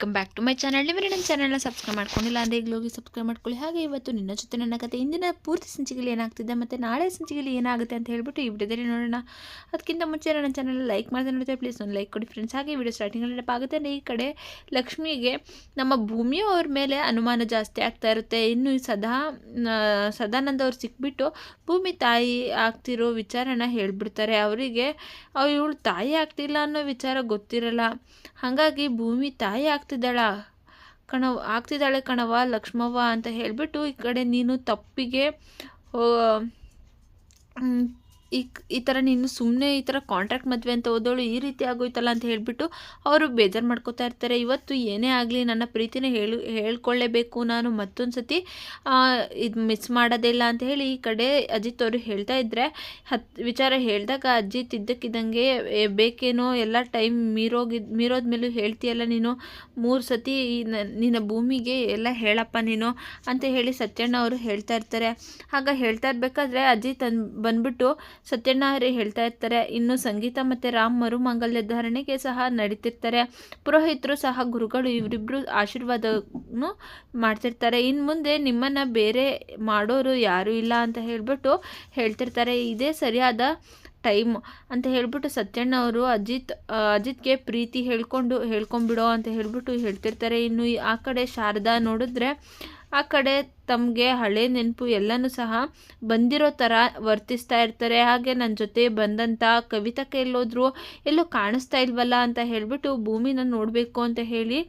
Welcome back to my channel ನೀವು ನನ್ನ ಚಾನಲ್ನ ಸಬ್ಸ್ಕ್ರೈಬ್ ಮಾಡ್ಕೊಂಡಿಲ್ಲ ಅಂದರೆ ಈಗಲೂ ಹೋಗಿ ಸಬ್ಸ್ಕ್ರೈಬ್ ಮಾಡ್ಕೊಳ್ಳಿ. ಹಾಗೆ ಇವತ್ತು ನಿನ್ನ ಜೊತೆ ನನ್ನ ಕತೆ ಇಂದಿನ ಪೂರ್ತಿ ಸಂಚಿಕೆಯಲ್ಲಿ ಏನಾಗ್ತಿದೆ ಮತ್ತು ನಾಳೆ ಸಂಚಿಕೆಯಲ್ಲಿ ಏನಾಗುತ್ತೆ ಅಂತ ಹೇಳ್ಬಿಟ್ಟು ಈ ವಿಡಿಯೋದಲ್ಲಿ ನೋಡೋಣ. ಅದಕ್ಕಿಂತ ಮುಂಚೆ ನನ್ನ ಚಾನಲ್ ಲೈಕ್ ಮಾಡಿದೆ ನೋಡಿದ್ರೆ ಪ್ಲೀಸ್ ಒಂದು ಲೈಕ್ ಕೊಡಿ ಫ್ರೆಂಡ್ಸ್ ಹಾಗೆ ವಿಡಿಯೋ ಸ್ಟಾರ್ಟಿಂಗಲ್ಲಿ ನೆನಪಾಗುತ್ತೆ ಅಂದರೆ ಈ ಕಡೆ ಲಕ್ಷ್ಮಿಗೆ ನಮ್ಮ ಭೂಮಿಯವ್ರ ಮೇಲೆ ಅನುಮಾನ ಜಾಸ್ತಿ ಆಗ್ತಾ ಇರುತ್ತೆ. ಇನ್ನು ಸದಾ ಸದಾನಂದ ಅವ್ರು ಸಿಕ್ಬಿಟ್ಟು ಭೂಮಿ ತಾಯಿ ಆಗ್ತಿರೋ ವಿಚಾರನ ಹೇಳ್ಬಿಡ್ತಾರೆ. ಅವರಿಗೆ ಇವಳು ತಾಯಿ ಆಗ್ತಿಲ್ಲ ಅನ್ನೋ ವಿಚಾರ ಗೊತ್ತಿರಲ್ಲ. ಹಾಗಾಗಿ ಭೂಮಿ ತಾಯಿ ಆಗ್ತಿದ್ದಾಳ? ಕಣವ ಆಗ್ತಿದ್ದಾಳೆ ಕಣವ ಲಕ್ಷ್ಮವ್ವ ಅಂತ ಹೇಳಿಬಿಟ್ಟು ಈ ಕಡೆ ನೀನು ತಪ್ಪಿಗೆ ಈ ಈ ಥರ ನೀನು ಸುಮ್ಮನೆ ಈ ಥರ ಕಾಂಟ್ರಾಕ್ಟ್ ಮದುವೆ ಅಂತ ಓದೋಳು ಈ ರೀತಿ ಆಗೋಯ್ತಲ್ಲ ಅಂತ ಹೇಳಿಬಿಟ್ಟು ಅವರು ಬೇಜಾರು ಮಾಡ್ಕೋತಾ ಇರ್ತಾರೆ. ಇವತ್ತು ಏನೇ ಆಗಲಿ ನನ್ನ ಪ್ರೀತಿನ ಹೇಳು, ಹೇಳ್ಕೊಳ್ಳೇಬೇಕು ನಾನು ಮತ್ತೊಂದು ಸತಿ ಇದು ಮಿಸ್ ಮಾಡೋದಿಲ್ಲ ಅಂತ ಹೇಳಿ ಈ ಕಡೆ ಅಜಿತ್ ಅವರು ಹೇಳ್ತಾ ಇದ್ದರೆ ಹತ್ತು ವಿಚಾರ ಹೇಳಿದಾಗ ಅಜಿತ್ ಇದ್ದಕ್ಕಿದ್ದಂಗೆ ಬೇಕೇನೋ ಎಲ್ಲ ಟೈಮ್ ಮೀರೋಗಿದ್ ಮೇಲೂ ಹೇಳ್ತೀಯಲ್ಲ ನೀನು ಮೂರು ಸತಿ ನಿನ್ನ ಭೂಮಿಗೆ ಎಲ್ಲ ಹೇಳಪ್ಪ ನೀನು ಅಂತ ಹೇಳಿ ಸತ್ಯಣ್ಣ ಅವರು ಹೇಳ್ತಾ ಇರ್ತಾರೆ. ಆಗ ಹೇಳ್ತಾ ಇರಬೇಕಾದ್ರೆ ಅಜಿತ್ ಅನ್ ಬಂದ್ಬಿಟ್ಟು ಸತ್ಯಣ್ಣ ಅವರೇ ಹೇಳ್ತಾ ಇರ್ತಾರೆ, ಇನ್ನು ಸಂಗೀತ ಮತ್ತು ರಾಮ್ ಮರುಮಂಗಲ್ಯ ಧಾರಣೆಗೆ ಸಹ ನಡೀತಿರ್ತಾರೆ. ಪುರೋಹಿತರು ಸಹ ಗುರುಗಳು ಇವರಿಬ್ಬರು ಆಶೀರ್ವಾದನು ಮಾಡ್ತಿರ್ತಾರೆ. ಇನ್ನು ಮುಂದೆ ನಿಮ್ಮನ್ನು ಬೇರೆ ಮಾಡೋರು ಯಾರೂ ಇಲ್ಲ ಅಂತ ಹೇಳ್ಬಿಟ್ಟು ಹೇಳ್ತಿರ್ತಾರೆ. ಇದೇ ಸರಿಯಾದ ಟೈಮ್ ಅಂತ ಹೇಳ್ಬಿಟ್ಟು ಸತ್ಯಣ್ಣ ಅವರು ಅಜಿತ್ ಅಜಿತ್ಗೆ ಪ್ರೀತಿ ಹೇಳ್ಕೊಂಡು ಹೇಳ್ಕೊಂಬಿಡೋ ಅಂತ ಹೇಳ್ಬಿಟ್ಟು ಹೇಳ್ತಿರ್ತಾರೆ. ಇನ್ನು ಆ ಕಡೆ ಶಾರದಾ ನೋಡಿದ್ರೆ ಆ ಕಡೆ ತಮಗೆ ಹಳೆ ನೆನಪು ಎಲ್ಲನೂ ಸಹ ಬಂದಿರೋ ಥರ ವರ್ತಿಸ್ತಾ ಇರ್ತಾರೆ. ಹಾಗೆ ನನ್ನ ಜೊತೆ ಬಂದಂಥ ಕವಿತಕ್ಕೆ ಎಲ್ಲೋದ್ರು ಎಲ್ಲೂ ಕಾಣಿಸ್ತಾ ಇಲ್ವಲ್ಲ? ಅಂತ ಹೇಳಿಬಿಟ್ಟು ಭೂಮಿನ ನೋಡಬೇಕು ಅಂತ ಹೇಳಿ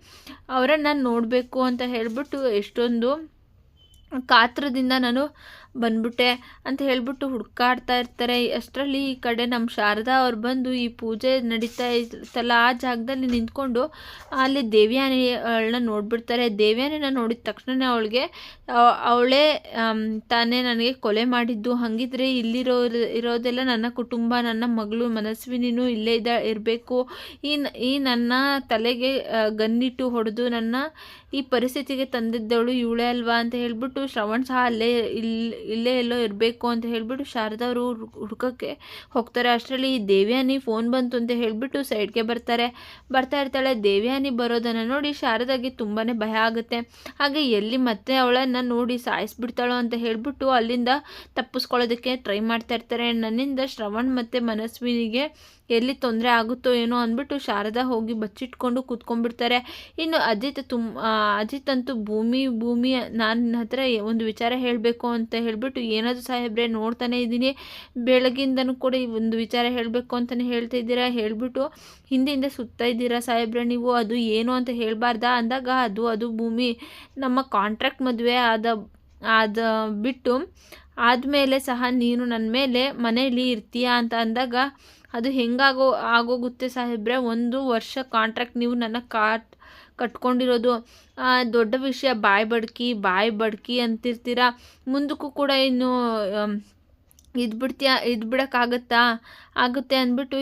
ಅವರನ್ನು ನೋಡಬೇಕು ಅಂತ ಹೇಳಿಬಿಟ್ಟು ಎಷ್ಟೊಂದು ಕಾತ್ರದಿಂದ ನಾನು ಬಂದ್ಬಿಟ್ಟೆ ಅಂತ ಹೇಳಿಬಿಟ್ಟು ಹುಡ್ಕಾಡ್ತಾ ಇರ್ತಾರೆ. ಅಷ್ಟರಲ್ಲಿ ಈ ಕಡೆ ನಮ್ಮ ಶಾರದಾ ಅವ್ರು ಬಂದು ಈ ಪೂಜೆ ನಡೀತಾ ಇತ್ತಲ್ಲ, ಆ ಜಾಗದಲ್ಲಿ ನಿಂತ್ಕೊಂಡು ಅಲ್ಲಿ ದೇವ್ಯಾನಿ ಅವಳನ್ನ ನೋಡ್ಬಿಡ್ತಾರೆ. ದೇವ್ಯಾನಿನ ನೋಡಿದ ತಕ್ಷಣ ಅವಳಿಗೆ, ಅವಳೇ ತಾನೇ ನನಗೆ ಕೊಲೆ ಮಾಡಿದ್ದು. ಹಾಗಿದ್ರೆ ಇಲ್ಲಿರೋ ಇರೋದೆಲ್ಲ ನನ್ನ ಕುಟುಂಬ, ನನ್ನ ಮಗಳು, ಮನಸ್ವಿನೂ ಇಲ್ಲೇ ಇದ್ದ, ಇರಬೇಕು. ಈ ಈ ನನ್ನ ತಲೆಗೆ ಗನ್ನಿಟ್ಟು ಹೊಡೆದು ನನ್ನ ಈ ಪರಿಸ್ಥಿತಿಗೆ ತಂದಿದ್ದವಳು ಇವಳೇ ಅಲ್ವಾ ಅಂತ ಹೇಳಿಬಿಟ್ಟು ಶ್ರವಣ್ ಸಹ ಅಲ್ಲೇ ಇಲ್ಲಿ ಇಲ್ಲೇ ಎಲ್ಲೋ ಇರಬೇಕು ಅಂತ ಹೇಳಿಬಿಟ್ಟು ಶಾರದಾ ಅವರು ಹುಡ್ಕೋಕ್ಕೆ ಹೋಗ್ತಾರೆ. ಅಷ್ಟರಲ್ಲಿ ಈ ದೇವ್ಯಾನಿ ಫೋನ್ ಬಂತು ಅಂತ ಹೇಳಿಬಿಟ್ಟು ಸೈಡ್ಗೆ ಬರ್ತಾರೆ. ಬರ್ತಾ ಇರ್ತಾಳೆ. ದೇವ್ಯಾನಿ ಬರೋದನ್ನು ನೋಡಿ ಶಾರದಾಗೆ ತುಂಬಾ ಭಯ ಆಗುತ್ತೆ. ಹಾಗೆ ಎಲ್ಲಿ ಮತ್ತೆ ಅವಳನ್ನು ನೋಡಿ ಸಾಯಿಸ್ಬಿಡ್ತಾಳೋ ಅಂತ ಹೇಳಿಬಿಟ್ಟು ಅಲ್ಲಿಂದ ತಪ್ಪಿಸ್ಕೊಳ್ಳೋದಕ್ಕೆ ಟ್ರೈ ಮಾಡ್ತಾ ಇರ್ತಾರೆ. ನನ್ನಿಂದ ಶ್ರವಣ್ ಮತ್ತು ಮನಸ್ವಿನಿಗೆ ಎಲ್ಲಿ ತೊಂದರೆ ಆಗುತ್ತೋ ಏನೋ ಅಂದ್ಬಿಟ್ಟು ಶಾರದಾ ಹೋಗಿ ಬಚ್ಚಿಟ್ಕೊಂಡು ಕೂತ್ಕೊಂಡ್ಬಿಡ್ತಾರೆ. ಇನ್ನು ಅಜಿತ್ ತುಮ್ ಅಜಿತ್ ಅಂತೂ ಭೂಮಿ ಭೂಮಿ, ನಾನು ಹತ್ರ ಒಂದು ವಿಚಾರ ಹೇಳಬೇಕು ಅಂತ ಹೇಳಿಬಿಟ್ಟು ಏನಾದರೂ ಸಾಹೇಬ್ರೆ ನೋಡ್ತಾನೆ ಇದ್ದೀನಿ. ಬೆಳಗಿಂದನೂ ಕೂಡ ಈ ಒಂದು ವಿಚಾರ ಹೇಳಬೇಕು ಅಂತಲೇ ಹೇಳ್ತಾ ಇದ್ದೀರಾ? ಹೇಳಿಬಿಟ್ಟು ಹಿಂದಿಂದ ಸುತ್ತಾ ಇದ್ದೀರಾ ಸಾಹೇಬ್ರೆ ನೀವು? ಅದು ಏನು ಅಂತ ಹೇಳಬಾರ್ದಾ? ಅಂದಾಗ ಅದು ಅದು ಭೂಮಿ ನಮ್ಮ ಕಾಂಟ್ರಾಕ್ಟ್ ಮದುವೆ ಆದ ಆದ ಬಿಟ್ಟು ಆದಮೇಲೆ ಸಹ ನೀನು ನನ್ನ ಮೇಲೆ ಮನೆಯಲ್ಲಿ ಇರ್ತೀಯಾ ಅಂತ ಅಂದಾಗ ಅದು ಹೆಂಗಾಗೋ, ಆಗೋಗುತ್ತೆ ಸಾಹೇಬ್ರೆ. ಒಂದು ವರ್ಷ ಕಾಂಟ್ರಾಕ್ಟ್ ನೀವು ನನ್ನ ಕಾಟ್ ಕಟ್ಕೊಂಡಿರೋದು ದೊಡ್ಡ ವಿಷಯ. ಬಾಯಿ ಬಡ್ಕಿ ಬಾಯಿ ಬಡ್ಕಿ ಅಂತಿರ್ತೀರ? ಮುಂದಕ್ಕೂ ಕೂಡ ಇನ್ನು ಇದು ಬಿಡ್ತೀಯ ಇದು ಬಿಡೋಕ್ಕಾಗತ್ತಾ ಆಗುತ್ತೆ ಅಂದ್ಬಿಟ್ಟು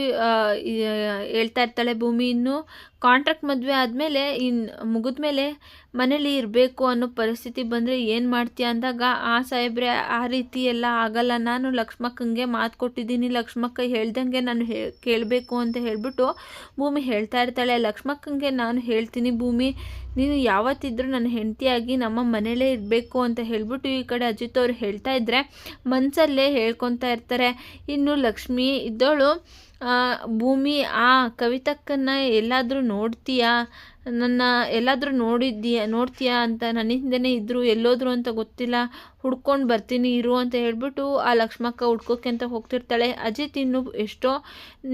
ಹೇಳ್ತಾ ಇರ್ತಾಳೆ ಭೂಮಿ. ಇನ್ನು ಕಾಂಟ್ರಾಕ್ಟ್ ಮದುವೆ ಆದಮೇಲೆ ಇನ್ನು ಮುಗಿದ್ಮೇಲೆ ಮನೇಲಿ ಇರಬೇಕು ಅನ್ನೋ ಪರಿಸ್ಥಿತಿ ಬಂದರೆ ಏನು ಮಾಡ್ತೀಯ ಅಂದಾಗ, ಆ ಸಾಹೇಬ್ರೆ, ಆ ರೀತಿ ಎಲ್ಲ ಆಗಲ್ಲ. ನಾನು ಲಕ್ಷ್ಮಕ್ಕಂಗೆ ಮಾತು ಕೊಟ್ಟಿದ್ದೀನಿ. ಲಕ್ಷ್ಮಕ್ಕ ಹೇಳ್ದಂಗೆ ನಾನು ಹೇ, ಕೇಳಬೇಕು ಅಂತ ಹೇಳ್ಬಿಟ್ಟು ಭೂಮಿ ಹೇಳ್ತಾ ಇರ್ತಾಳೆ. ಲಕ್ಷ್ಮಕ್ಕಂಗೆ ನಾನು ಹೇಳ್ತೀನಿ, ಭೂಮಿ, ನೀನು ಯಾವತ್ತಿದ್ರೂ ನನ್ನ ಹೆಂಡತಿಯಾಗಿ ನಮ್ಮ ಮನೇಲೇ ಇರಬೇಕು ಅಂತ ಹೇಳ್ಬಿಟ್ಟು ಈ ಕಡೆ ಅಜಿತ್ ಅವರು ಹೇಳ್ತಾ ಇದ್ದರೆ ಮನಸ್ಸಲ್ಲೇ ಹೇಳ್ಕೊತಾ ಇರ್ತಾರೆ. ಇನ್ನು ಲಕ್ಷ್ಮಿ ಇದ್ದವಳು ಆ, ಭೂಮಿ, ಆ ಕವಿತಕ್ಕನ್ನು ಎಲ್ಲಾದರೂ ನೋಡ್ತೀಯಾ? ನನ್ನ ಎಲ್ಲಾದರೂ ನೋಡಿದ್ದೀಯಾ, ನೋಡ್ತೀಯಾ ಅಂತ ನನ್ನ ಹಿಂದೆನೇ ಇದ್ದರು ಎಲ್ಲೋದ್ರು ಅಂತ ಗೊತ್ತಿಲ್ಲ. ಹುಡ್ಕೊಂಡು ಬರ್ತೀನಿ, ಇರು ಅಂತ ಹೇಳಿಬಿಟ್ಟು ಆ ಲಕ್ಷ್ಮಕ್ಕ ಹುಡ್ಕೋಕೆ ಅಂತ ಹೋಗ್ತಿರ್ತಾಳೆ. ಅಜಿತ್ ಇನ್ನು ಎಷ್ಟೋ,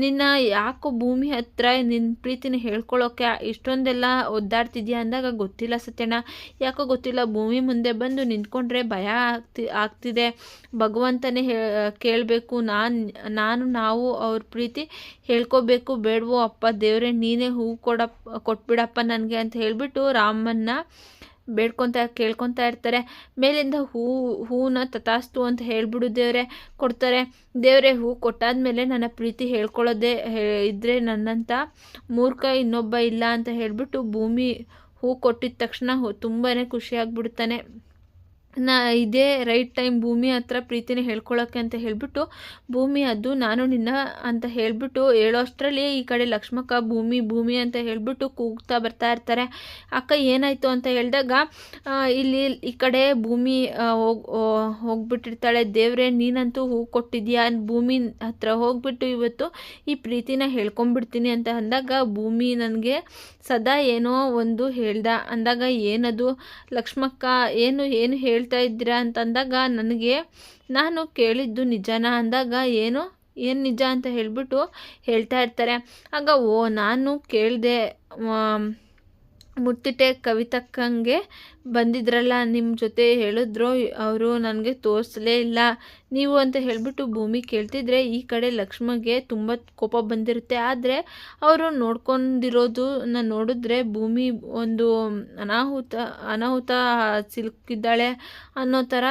ನಿನ್ನ ಯಾಕೋ ಭೂಮಿ ಹತ್ರ ನಿನ್ನ ಪ್ರೀತಿನ ಹೇಳ್ಕೊಳ್ಳೋಕೆ ಇಷ್ಟೊಂದೆಲ್ಲ ಒದ್ದಾಡ್ತಿದ್ಯಾ ಅಂದಾಗ ಗೊತ್ತಿಲ್ಲ ಸತ್ಯಣ್ಣ. ಯಾಕೋ ಗೊತ್ತಿಲ್ಲ, ಭೂಮಿ ಮುಂದೆ ಬಂದು ನಿಂತ್ಕೊಂಡ್ರೆ ಭಯ ಆಗ್ತಿ, ಆಗ್ತಿದೆ. ಭಗವಂತನೇ ಹೇ, ಕೇಳಬೇಕು. ನಾನು ನಾನು, ನಾವು ಅವ್ರ ಪ್ರೀತಿ ಹೇಳ್ಕೋಬೇಕು ಬೇಡವೋ ಅಪ್ಪ ದೇವರೇ, ನೀನೇ ಹೂವು ಕೊಡಪ್ಪ ಕೊಟ್ಬಿಡಪ್ಪ ನನಗೆ ಅಂತ ಹೇಳಿಬಿಟ್ಟು ರಾಮನ್ನ ಬೇಡ್ಕೊತ, ಕೇಳ್ಕೊತಾ ಇರ್ತಾರೆ. ಮೇಲಿಂದ ಹೂ ಹೂವನ್ನ ತಥಾಸ್ತು ಅಂತ ಹೇಳ್ಬಿಡು ದೇವ್ರೆ, ಕೊಡ್ತಾರೆ. ದೇವರೇ, ಹೂ ಕೊಟ್ಟಾದ್ಮೇಲೆ ನನ್ನ ಪ್ರೀತಿ ಹೇಳ್ಕೊಳ್ಳೋದೆ ಇದ್ರೆ ನನ್ನಂಥ ಮೂರ್ಖ ಇನ್ನೊಬ್ಬ ಇಲ್ಲ ಅಂತ ಹೇಳಿಬಿಟ್ಟು ಭೂಮಿ ಹೂ ಕೊಟ್ಟಿದ ತಕ್ಷಣ ತುಂಬಾ ಖುಷಿಯಾಗ್ಬಿಡ್ತಾನೆ ನಾ ಇದೇ ರೈಟ್ ಟೈಮ್ ಭೂಮಿ ಹತ್ರ ಪ್ರೀತಿನ ಹೇಳ್ಕೊಳ್ಳೋಕ್ಕೆ ಅಂತ ಹೇಳಿಬಿಟ್ಟು, ಭೂಮಿ ಅದು ನಾನು ನಿನ್ನ ಅಂತ ಹೇಳಿಬಿಟ್ಟು ಹೇಳೋ ಅಷ್ಟರಲ್ಲಿ ಈ ಕಡೆ ಲಕ್ಷ್ಮಕ್ಕ ಭೂಮಿ ಭೂಮಿ ಅಂತ ಹೇಳಿಬಿಟ್ಟು ಕೂಗ್ತಾ ಬರ್ತಾ ಇರ್ತಾರೆ. ಅಕ್ಕ ಏನಾಯಿತು ಅಂತ ಹೇಳಿದಾಗ ಇಲ್ಲಿ ಈ ಕಡೆ ಭೂಮಿ ಹೋಗಿ ಹೋಗ್ಬಿಟ್ಟಿರ್ತಾಳೆ. ದೇವ್ರೆ, ನೀನಂತೂ ಹೂ ಕೊಟ್ಟಿದ್ಯಾ? ಭೂಮಿ ಹತ್ರ ಹೋಗ್ಬಿಟ್ಟು ಇವತ್ತು ಈ ಪ್ರೀತಿನ ಹೇಳ್ಕೊಂಬಿಡ್ತೀನಿ ಅಂತ ಅಂದಾಗ, ಭೂಮಿ ನನಗೆ ಸದಾ ಏನೋ ಒಂದು ಹೇಳ್ದ. ಅಂದಾಗ ಏನದು? ಲಕ್ಷ್ಮಕ್ಕ, ಏನು ಏನು ಹೇಳ್ತಾ ಇದ್ದೀರಾ ಅಂತಂದಾಗ ನನಗೆ, ನಾನು ಕೇಳಿದ್ದು ನಿಜನಾ? ಅಂದಾಗ, ಏನು? ಏನು ನಿಜ ಅಂತ ಹೇಳಿಬಿಟ್ಟು ಹೇಳ್ತಾ ಇರ್ತಾರೆ. ಆಗ, ಓ, ನಾನು ಕೇಳಿದೆ ಮುತ್ತಿಟ್ಟೆ ಕವಿತಕ್ಕಂಗೆ ಬಂದಿದ್ರಲ್ಲ ನಿಮ್ಮ ಜೊತೆ ಹೇಳಿದ್ರು, ಅವರು ನನಗೆ ತೋರಿಸಲೇ ಇಲ್ಲ. ನೀವು ಅಂತ ಹೇಳಿಬಿಟ್ಟು ಭೂಮಿ ಕೇಳ್ತಿದ್ರೆ ಈ ಕಡೆ ಲಕ್ಷ್ಮಗೆ ತುಂಬ ಕೋಪ ಬಂದಿರುತ್ತೆ. ಆದರೆ ಅವರು ನೋಡ್ಕೊಂಡಿರೋದು, ನಾನು ನೋಡಿದ್ರೆ ಭೂಮಿ ಒಂದು ಅನಾಹುತ ಅನಾಹುತ ಸಿಲುಕಿದ್ದಾಳೆ ಅನ್ನೋ ಥರ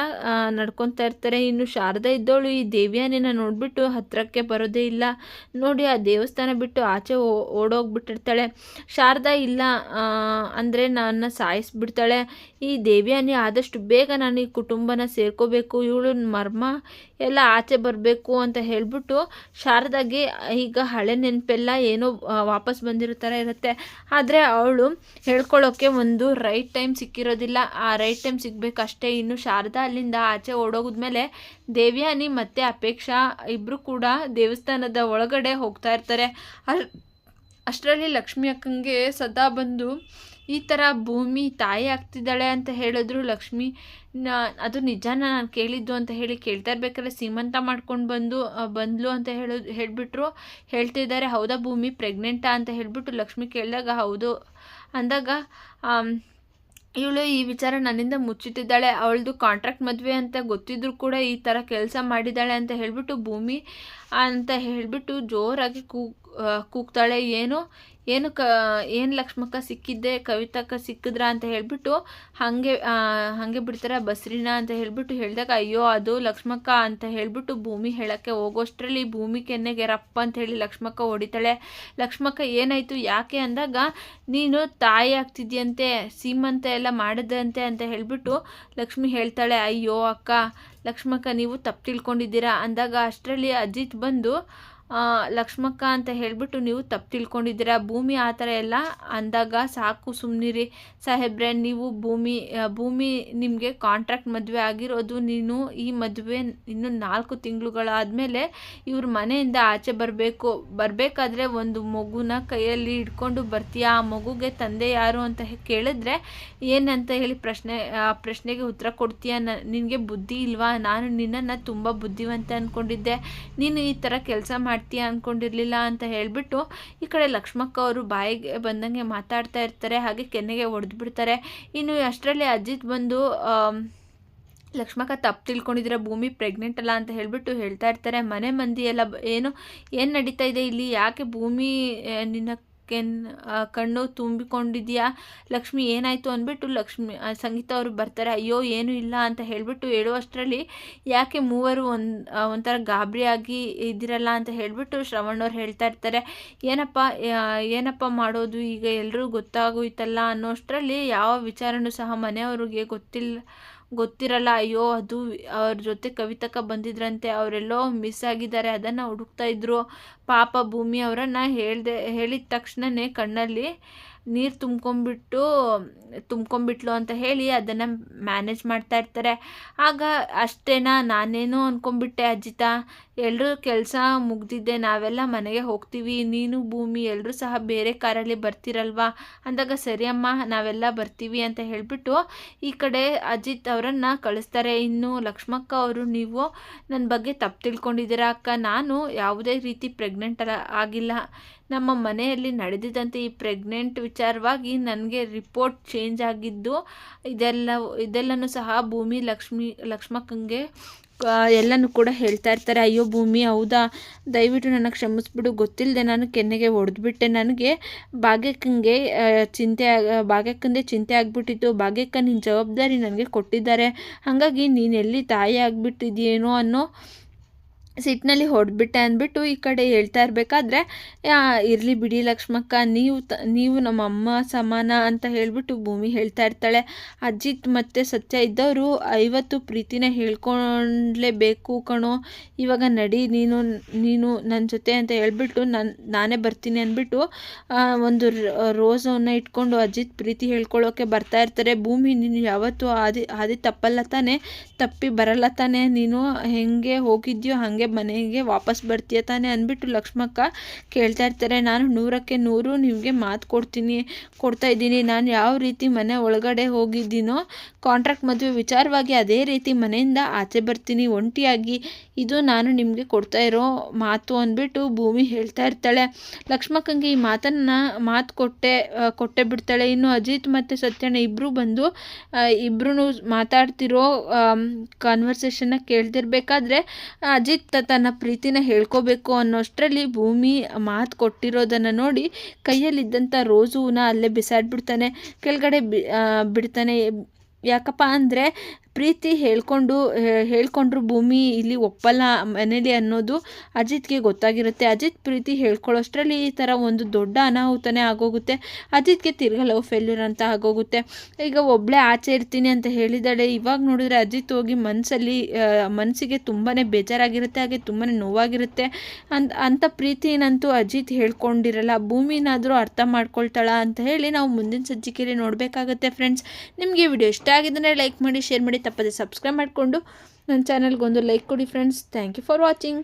ನಡ್ಕೊತಾ ಇರ್ತಾರೆ. ಇನ್ನು ಶಾರದಾ ಇದ್ದವಳು ಈ ದೇವಿಯಾನಿನ ನೋಡಿಬಿಟ್ಟು ಹತ್ತಿರಕ್ಕೆ ಬರೋದೇ ಇಲ್ಲ. ನೋಡಿ ಆ ದೇವಸ್ಥಾನ ಬಿಟ್ಟು ಆಚೆ ಓಡೋಗ್ಬಿಟ್ಟಿರ್ತಾಳೆ. ಶಾರದಾ ಇಲ್ಲ ಅಂದರೆ ನನ್ನ ಸಾಯಿಸ್ಬಿಡ್ತಾಳೆ. ಈ ದೇವಿಯಾನಿ ಆದಷ್ಟು ಬೇಗ ನಾನು ಈ ಕುಟುಂಬನ ಸೇರ್ಕೋಬೇಕು, ಇವಳು ಮರ್ಮ ಎಲ್ಲ ಆಚೆ ಬರಬೇಕು ಅಂತ ಹೇಳಿಬಿಟ್ಟು ಶಾರದಾಗೆ ಈಗ ಹಳೆ ನೆನಪೆಲ್ಲ ಏನೋ ವಾಪಸ್ ಬಂದಿರೋ ಥರ ಇರುತ್ತೆ. ಆದರೆ ಅವಳು ಹೇಳ್ಕೊಳ್ಳೋಕ್ಕೆ ಒಂದು ರೈಟ್ ಟೈಮ್ ಸಿಕ್ಕಿರೋದಿಲ್ಲ. ಆ ರೈಟ್ ಟೈಮ್ ಸಿಗಬೇಕಷ್ಟೇ ಇನ್ನು ಶಾರದಾ ಅಲ್ಲಿಂದ ಆಚೆ ಓಡೋಗಿದ್ಮೇಲೆ ದೇವ್ಯಾನಿ ಮತ್ತು ಅಪೇಕ್ಷಾ ಇಬ್ಬರು ಕೂಡ ದೇವಸ್ಥಾನದ ಒಳಗಡೆ ಹೋಗ್ತಾ ಇರ್ತಾರೆ. ಅಷ್ಟರಲ್ಲಿ ಲಕ್ಷ್ಮಿ ಅಕ್ಕಂಗೆ ಸದಾ ಬಂದು, ಈ ಥರ ಭೂಮಿ ತಾಯಿ ಆಗ್ತಿದ್ದಾಳೆ ಅಂತ ಹೇಳಿದ್ರು ಲಕ್ಷ್ಮಿ ಅದು ನಿಜಾನ ನಾನು ಕೇಳಿದ್ದು ಅಂತ ಹೇಳಿ ಕೇಳ್ತಾ ಇರ್ಬೇಕಾದ್ರೆ ಸೀಮಂತ ಮಾಡ್ಕೊಂಡು ಬಂದು ಬಂದ್ಲು ಅಂತ ಹೇಳೋದು ಹೇಳಿಬಿಟ್ರು. ಹೇಳ್ತಿದ್ದಾರೆ, ಹೌದಾ ಭೂಮಿ, ಪ್ರೆಗ್ನೆಂಟಾ? ಅಂತ ಹೇಳಿಬಿಟ್ಟು ಲಕ್ಷ್ಮಿ ಕೇಳಿದಾಗ, ಹೌದು. ಅಂದಾಗ ಇವಳು ಈ ವಿಚಾರ ನನ್ನಿಂದ ಮುಚ್ಚುತ್ತಿದ್ದಾಳೆ ಅವಳದು ಕಾಂಟ್ರಾಕ್ಟ್ ಮದುವೆ ಅಂತ ಗೊತ್ತಿದ್ರು ಕೂಡ ಈ ಥರ ಕೆಲಸ ಮಾಡಿದ್ದಾಳೆ ಅಂತ ಹೇಳಿಬಿಟ್ಟು ಭೂಮಿ ಅಂತ ಹೇಳಿಬಿಟ್ಟು ಜೋರಾಗಿ ಕೂಗ್ ಕೂಗ್ತಾಳೆ, ಏನು? ಏನು ಕ, ಏನು ಲಕ್ಷ್ಮಕ್ಕ ಸಿಕ್ಕಿದ್ದೆ? ಕವಿತಕ್ಕ ಸಿಕ್ಕಿದ್ರ? ಅಂತ ಹೇಳಿಬಿಟ್ಟು ಹಾಗೆ ಹಾಗೆ ಬಿಡ್ತಾರೆ ಬಸ್ರಿನ ಅಂತ ಹೇಳಿಬಿಟ್ಟು ಹೇಳಿದಾಗ, ಅಯ್ಯೋ, ಅದು ಲಕ್ಷ್ಮಕ್ಕ ಅಂತ ಹೇಳಿಬಿಟ್ಟು ಭೂಮಿ ಹೇಳೋಕ್ಕೆ ಹೋಗೋಷ್ಟರಲ್ಲಿ ಭೂಮಿ ಕೆನ್ನೆಗೆ ರಪ್ಪ ಅಂತ ಹೇಳಿ ಲಕ್ಷ್ಮಕ್ಕ ಹೊಡಿತಾಳೆ. ಲಕ್ಷ್ಮಕ್ಕ, ಏನಾಯಿತು? ಯಾಕೆ? ಅಂದಾಗ, ನೀನು ತಾಯಿ ಆಗ್ತಿದ್ಯಂತೆ, ಸೀಮಂತ ಎಲ್ಲ ಮಾಡಿದಂತೆ ಅಂತ ಹೇಳಿಬಿಟ್ಟು ಲಕ್ಷ್ಮಿ ಹೇಳ್ತಾಳೆ, ಅಯ್ಯೋ, ಅಕ್ಕ, ಲಕ್ಷ್ಮಕ್ಕ, ನೀವು ತಪ್ಪು ತಿಳ್ಕೊಂಡಿದ್ದೀರಾ ಅಂದಾಗ ಅಷ್ಟರಲ್ಲಿ ಅಜಿತ್ ಬಂದು ಲಕ್ಷ್ಮಕ್ಕ ಅಂತ ಹೇಳಿಬಿಟ್ಟು ನೀವು ತಪ್ಪು ತಿಳ್ಕೊಂಡಿದ್ದೀರಾ? ಭೂಮಿ ಆ ಥರ ಎಲ್ಲ ಅಂದಾಗ ಸಾಕು ಸುಮ್ಮನಿರಿ ಸಾಹೇಬ್ರೆ, ನೀವು ಭೂಮಿ ಭೂಮಿ ನಿಮಗೆ ಕಾಂಟ್ರಾಕ್ಟ್ ಮದುವೆ ಆಗಿರೋದು. ನೀನು ಈ ಮದುವೆ ಇನ್ನು ನಾಲ್ಕು ತಿಂಗಳುಗಳಾದಮೇಲೆ ಇವ್ರ ಮನೆಯಿಂದ ಆಚೆ ಬರಬೇಕು. ಬರಬೇಕಾದ್ರೆ ಒಂದು ಮಗುನ ಕೈಯಲ್ಲಿ ಹಿಡ್ಕೊಂಡು ಬರ್ತೀಯಾ? ಆ ಮಗುಗೆ ತಂದೆ ಯಾರು ಅಂತ ಕೇಳಿದ್ರೆ ಏನಂತ ಹೇಳಿ ಪ್ರಶ್ನೆ, ಆ, ಪ್ರಶ್ನೆಗೆ ಉತ್ತರ ಕೊಡ್ತೀಯ? ನಿನಗೆ ಬುದ್ಧಿ ಇಲ್ವಾ? ನಾನು ನಿನ್ನನ್ನು ತುಂಬ ಬುದ್ಧಿವಂತ ಅಂದ್ಕೊಂಡಿದ್ದೆ ನೀನು ಈ ಥರ ಕೆಲಸ ಮಾಡಿ ಮಾಡ್ತೀಯ ಅಂದ್ಕೊಂಡಿರಲಿಲ್ಲ ಅಂತ ಹೇಳಿಬಿಟ್ಟು ಈ ಕಡೆ ಲಕ್ಷ್ಮಕ್ಕ ಅವರು ಬಾಯಿಗೆ ಬಂದಂಗೆ ಮಾತಾಡ್ತಾ ಇರ್ತಾರೆ, ಹಾಗೆ ಕೆನ್ನೆಗೆ ಹೊಡೆದು ಬಿಡ್ತಾರೆ. ಇನ್ನು ಅಷ್ಟರಲ್ಲಿ ಅಜಿತ್ ಬಂದು ಲಕ್ಷ್ಮಕ್ಕ ತಪ್ಪು ತಿಳ್ಕೊಂಡಿದ್ರೆ ಭೂಮಿ ಪ್ರೆಗ್ನೆಂಟ್ ಅಲ್ಲ ಅಂತ ಹೇಳಿಬಿಟ್ಟು ಹೇಳ್ತಾ ಇರ್ತಾರೆ. ಮನೆ ಮಂದಿ ಎಲ್ಲ ಏನು ಏನು ನಡೀತಾ ಇದೆ ಇಲ್ಲಿ? ಯಾಕೆ ಭೂಮಿ ನಿನ್ನ ಕೆನ್ ಕಣ್ಣು ತುಂಬಿಕೊಂಡಿದೆಯಾ? ಲಕ್ಷ್ಮಿ ಏನಾಯಿತು ಅಂದ್ಬಿಟ್ಟು ಲಕ್ಷ್ಮಿ ಸಂಗೀತ ಅವರು ಬರ್ತಾರೆ, ಅಯ್ಯೋ, ಏನೂ ಇಲ್ಲ ಅಂತ ಹೇಳಿಬಿಟ್ಟು ಹೇಳುವಷ್ಟರಲ್ಲಿ ಯಾಕೆ ಮೂವರು ಒಂದು ಒಂಥರ ಗಾಬರಿಯಾಗಿ ಇದ್ದಿರಲ್ಲ ಅಂತ ಹೇಳಿಬಿಟ್ಟು ಶ್ರವಣ್ಣವ್ರು ಹೇಳ್ತಾ ಇರ್ತಾರೆ, ಏನಪ್ಪ ಏನಪ್ಪ ಮಾಡೋದು? ಈಗ ಎಲ್ಲರೂ ಗೊತ್ತಾಗೋಯ್ತಲ್ಲ ಅನ್ನೋಷ್ಟರಲ್ಲಿ ಯಾವ ವಿಚಾರನೂ ಸಹ ಮನೆಯವ್ರಿಗೆ ಗೊತ್ತಿಲ್ಲ. ಗೊತ್ತಿರಲ್ಲ, ಅಯ್ಯೋ, ಅದು ಅವ್ರ ಜೊತೆ ಕವಿತಕ ಬಂದಿದ್ರಂತೆ, ಅವರೆಲ್ಲೋ ಮಿಸ್ ಆಗಿದ್ದಾರೆ, ಅದನ್ನು ಹುಡುಕ್ತಾ ಇದ್ರು. ಪಾಪ ಭೂಮಿ ಅವರನ್ನು ಹೇಳಿದೆ, ಹೇಳಿದ ತಕ್ಷಣವೇ ಕಣ್ಣಲ್ಲಿ ನೀರು ತುಂಬ್ಕೊಂಬಿಟ್ಟು ತುಂಬ್ಕೊಂಡ್ಬಿಟ್ಲು ಅಂತ ಹೇಳಿ ಅದನ್ನು ಮ್ಯಾನೇಜ್ ಮಾಡ್ತಾ ಇರ್ತಾರೆ. ಆಗ ಅಷ್ಟೇನಾ, ನಾನೇನೋ ಅಂದ್ಕೊಂಬಿಟ್ಟೆ ಅಜ್ಜಿತ ಎಲ್ಲರೂ ಕೆಲಸ ಮುಗ್ದಿದ್ದೆ, ನಾವೆಲ್ಲ ಮನೆಗೆ ಹೋಗ್ತೀವಿ, ನೀನು, ಭೂಮಿ ಎಲ್ಲರೂ ಸಹ ಬೇರೆ ಕಾರಲ್ಲಿ ಬರ್ತೀರಲ್ವಾ? ಅಂದಾಗ ಸರಿ ಅಮ್ಮ ನಾವೆಲ್ಲ ಬರ್ತೀವಿ ಅಂತ ಹೇಳಿಬಿಟ್ಟು ಈ ಕಡೆ ಅಜಿತ್ ಅವರನ್ನು ಕಳಿಸ್ತಾರೆ. ಇನ್ನು ಲಕ್ಷ್ಮಕ್ಕ ಅವರು, ನೀವು ನನ್ನ ಬಗ್ಗೆ ತಪ್ಪು ತಿಳ್ಕೊಂಡಿದ್ದೀರಾ ಅಕ್ಕ? ನಾನು ಯಾವುದೇ ರೀತಿ ಪ್ರೆಗ್ನೆಂಟ್ ಆಗಿಲ್ಲ. ನಮ್ಮ ಮನೆಯಲ್ಲಿ ನಡೆದಿದ್ದಂಥ ಈ ಪ್ರೆಗ್ನೆಂಟ್ ವಿಚಾರವಾಗಿ ನನಗೆ ರಿಪೋರ್ಟ್ ಚೇಂಜ್ ಆಗಿದ್ದು, ಇದೆಲ್ಲ, ಇದೆಲ್ಲನೂ ಸಹ ಭೂಮಿ ಲಕ್ಷ್ಮಿ, ಲಕ್ಷ್ಮಕ್ಕಂಗೆ ಎಲ್ಲನೂ ಕೂಡ ಹೇಳ್ತಾ ಇರ್ತಾರೆ. ಅಯ್ಯೋ ಭೂಮಿ, ಹೌದಾ? ದಯವಿಟ್ಟು ನನಗೆ ಕ್ಷಮಿಸ್ಬಿಡು. ಗೊತ್ತಿಲ್ಲದೆ ನಾನು ಕೆನ್ನೆಗೆ ಹೊಡೆದ್ಬಿಟ್ಟೆ ನನಗೆ ಭಾಗ್ಯಕ್ಕಂಗೆ ಚಿಂತೆ ಭಾಗ್ಯಕ್ಕಂದೇ ಚಿಂತೆ ಆಗಿಬಿಟ್ಟಿತ್ತು. ಭಾಗ್ಯಕ್ಕ ನಿನ್ನ ಜವಾಬ್ದಾರಿ ನನಗೆ ಕೊಟ್ಟಿದ್ದಾರೆ. ಹಾಗಾಗಿ ನೀನು ಎಲ್ಲಿ ತಾಯಿ ಆಗಿಬಿಟ್ಟಿದ್ಯೇನೋ ಅನ್ನೋ ಸಿಟ್ಟಿನಲ್ಲಿ ಹೊಡೆದ್ಬಿಟ್ಟೆ ಅಂದ್ಬಿಟ್ಟು ಈ ಕಡೆ ಹೇಳ್ತಾ ಇರಬೇಕಾದ್ರೆ ಇರಲಿ ಬಿಡಿ ಲಕ್ಷ್ಮಕ್ಕ, ನೀವು ತ, ನೀವು ನಮ್ಮ ಅಮ್ಮ ಸಮಾನ ಅಂತ ಹೇಳಿಬಿಟ್ಟು ಭೂಮಿ ಹೇಳ್ತಾ ಇರ್ತಾಳೆ. ಅಜಿತ್ ಮತ್ತು ಸತ್ಯ ಇದ್ದವರು ಐವತ್ತು ಪ್ರೀತಿನ ಹೇಳ್ಕೊಂಡ್ಲೇಬೇಕು ಕಣೋ. ಇವಾಗ ನಡಿ, ನೀನು ನೀನು ನನ್ನ ಜೊತೆ ಅಂತ ಹೇಳ್ಬಿಟ್ಟು ನಾನು, ನಾನೇ ಬರ್ತೀನಿ ಅಂದ್ಬಿಟ್ಟು ಒಂದು ರೋಸನ್ನು ಇಟ್ಕೊಂಡು ಅಜಿತ್ ಪ್ರೀತಿ ಹೇಳ್ಕೊಳ್ಳೋಕೆ ಬರ್ತಾ ಇರ್ತಾರೆ. ಭೂಮಿ ನೀನು ಯಾವತ್ತೂ ಆದಿ ಆದಿ ತಪ್ಪಲ್ಲ ತಾನೆ, ತಪ್ಪಿ ಬರಲ್ಲ ತಾನೆ. ನೀನು ಹೆಂಗೆ ಹೋಗಿದ್ಯೋ ಹಾಗೆ ಮನೆಗೆ ವಾಪಸ್ ಬರ್ತೀಯ ತಾನೆ ಅಂದ್ಬಿಟ್ಟು ಲಕ್ಷ್ಮಕ್ಕ ಕೇಳ್ತಾ ಇರ್ತಾರೆ. ನಾನು ನೂರಕ್ಕೆ ನೂರು ನಿಮಗೆ ಮಾತು ಕೊಡ್ತೀನಿ, ಕೊಡ್ತಾ ಇದ್ದೀನಿ. ನಾನು ಯಾವ ರೀತಿ ಮನೆ ಒಳಗಡೆ ಹೋಗಿದ್ದೀನೋ ಕಾಂಟ್ರಾಕ್ಟ್ ಮದುವೆ ವಿಚಾರವಾಗಿ ಅದೇ ರೀತಿ ಮನೆಯಿಂದ ಆಚೆ ಬರ್ತೀನಿ, ಒಂಟಿಯಾಗಿ. ಇದು ನಾನು ನಿಮಗೆ ಕೊಡ್ತಾ ಇರೋ ಮಾತು ಅಂದ್ಬಿಟ್ಟು ಭೂಮಿ ಹೇಳ್ತಾ ಇರ್ತಾಳೆ. ಲಕ್ಷ್ಮಕ್ಕಂಗೆ ಈ ಮಾತನ್ನು, ಮಾತು ಕೊಟ್ಟೆ ಕೊಟ್ಟೆ ಬಿಡ್ತಾಳೆ. ಇನ್ನು ಅಜಿತ್ ಮತ್ತು ಸತ್ಯಣ್ಣ ಇಬ್ಬರು ಬಂದು ಇಬ್ಬರೂ ಮಾತಾಡ್ತಿರೋ ಕಾನ್ವರ್ಸೇಷನ್ನ ಕೇಳ್ತಿರ್ಬೇಕಾದ್ರೆ ಅಜಿತ್ ತನ್ನ ಪ್ರೀತಿನ ಹೇಳ್ಕೋಬೇಕು ಅನ್ನೋಷ್ಟರಲ್ಲಿ ಭೂಮಿ ಮಾತು ಕೊಟ್ಟಿರೋದನ್ನು ನೋಡಿ ಕೈಯಲ್ಲಿದ್ದಂಥ ರೋಸು ಹೂನ ಅಲ್ಲೇ ಬಿಸಾಡ್ಬಿಡ್ತಾನೆ. ಕೆಳಗಡೆ ಬಿಡ್ತಾನೆ. ಯಾಕಪ್ಪ ಅಂದರೆ ಪ್ರೀತಿ ಹೇಳ್ಕೊಂಡು ಹೇಳ್ಕೊಂಡ್ರು ಭೂಮಿ ಇಲ್ಲಿ ಒಪ್ಪಲ್ಲ ಮನೇಲಿ ಅನ್ನೋದು ಅಜಿತ್ಗೆ ಗೊತ್ತಾಗಿರುತ್ತೆ. ಅಜಿತ್ ಪ್ರೀತಿ ಹೇಳ್ಕೊಳ್ಳೋಷ್ಟರಲ್ಲಿ ಈ ಥರ ಒಂದು ದೊಡ್ಡ ಅನಾಹುತನೇ ಆಗೋಗುತ್ತೆ. ಅಜಿತ್ಗೆ ತಿರ್ಗ ಲವ್ ಫೇಲ್ಯೂರ್ ಅಂತ ಆಗೋಗುತ್ತೆ. ಈಗ ಒಬ್ಬಳೇ ಆಚೆ ಇರ್ತೀನಿ ಅಂತ ಹೇಳಿದಾಳೆ. ಇವಾಗ ನೋಡಿದ್ರೆ ಅಜಿತ್ ಹೋಗಿ ಮನಸ್ಸಲ್ಲಿ ಮನಸ್ಸಿಗೆ ತುಂಬಾ ಬೇಜಾರಾಗಿರುತ್ತೆ, ಹಾಗೆ ತುಂಬಾ ನೋವಾಗಿರುತ್ತೆ. ಅಂತ ಅಂಥ ಪ್ರೀತಿನಂತೂ ಅಜಿತ್ ಹೇಳ್ಕೊಂಡಿರಲ್ಲ. ಭೂಮಿನಾದರೂ ಅರ್ಥ ಮಾಡ್ಕೊಳ್ತಾಳ ಅಂತ ಹೇಳಿ ನಾವು ಮುಂದಿನ ಸಜ್ಜಿಕೆಯಲ್ಲಿ ನೋಡಬೇಕಾಗುತ್ತೆ ಫ್ರೆಂಡ್ಸ್ ನಿಮಗೆ ವಿಡಿಯೋ ಇಷ್ಟ ಆಗಿದ್ದರೆ ಲೈಕ್ ಮಾಡಿ ಶೇರ್ ಮಾಡಿ. ತಪ್ಪದೆ ಸಬ್ಸ್ಕ್ರೈಬ್ ಮಾಡಿಕೊಂಡು ನನ್ನ ಚಾನಲ್ಗೊಂದು ಲೈಕ್ ಕೊಡಿ friends thank you for watching